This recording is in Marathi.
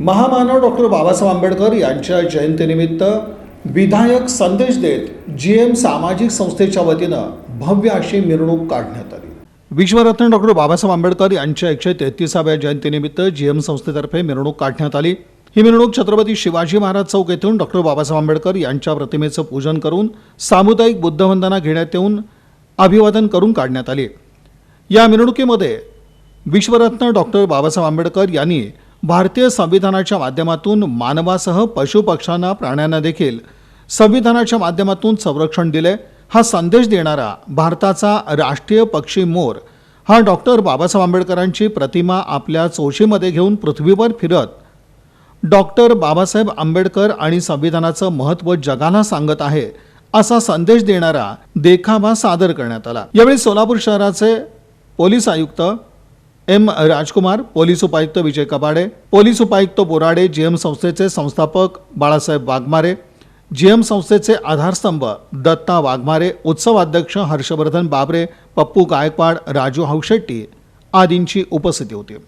महामानव डॉक्टर बाबासाहेब आंबेडकर यांच्या जयंतीनिमित्त विधायक संदेश देत जी एम सामाजिक संस्थेच्या वतीनं भव्य अशी मिरवणूक काढण्यात आली. विश्वरत्न डॉक्टर बाबासाहेब आंबेडकर यांच्या एकशे तेहतीसाव्या जयंतीनिमित्त जी एम संस्थेतर्फे मिरवणूक काढण्यात आली. ही मिरवणूक छत्रपती शिवाजी महाराज चौक येथून डॉक्टर बाबासाहेब आंबेडकर यांच्या प्रतिमेचं पूजन करून सामुदायिक बुद्धवंदना घेण्यात येऊन अभिवादन करून काढण्यात आली. या मिरवणुकीमध्ये विश्वरत्न डॉक्टर बाबासाहेब आंबेडकर यांनी भारतीय संविधानाच्या माध्यमातून मानवासह पशुपक्ष्यांना प्राण्यांना देखील संविधानाच्या माध्यमातून संरक्षण दिले हा संदेश देणारा भारताचा राष्ट्रीय पक्षी मोर हा डॉक्टर बाबासाहेब आंबेडकरांची प्रतिमा आपल्या चोशीमध्ये घेऊन पृथ्वीवर फिरत. डॉक्टर बाबासाहेब आंबेडकर आणि संविधानाचं महत्त्व जगाला सांगत आहे असा संदेश देणारा देखावा सादर करण्यात आला. यावेळी सोलापूर शहराचे पोलीस आयुक्त एम राजकुमार पोलीस उपायुक्त विजय कबाडे पोलीस उपायुक्त बोराडे जीएम संस्थेचे संस्थापक बाळासाहेब वाघमारे जीएम संस्थेचे आधारस्तंभ दत्ता वाघमारे उत्सवाध्यक्ष हर्षवर्धन बाबरे पप्पू गायकवाड राजू हौशेट्टी आदींची उपस्थिती होती.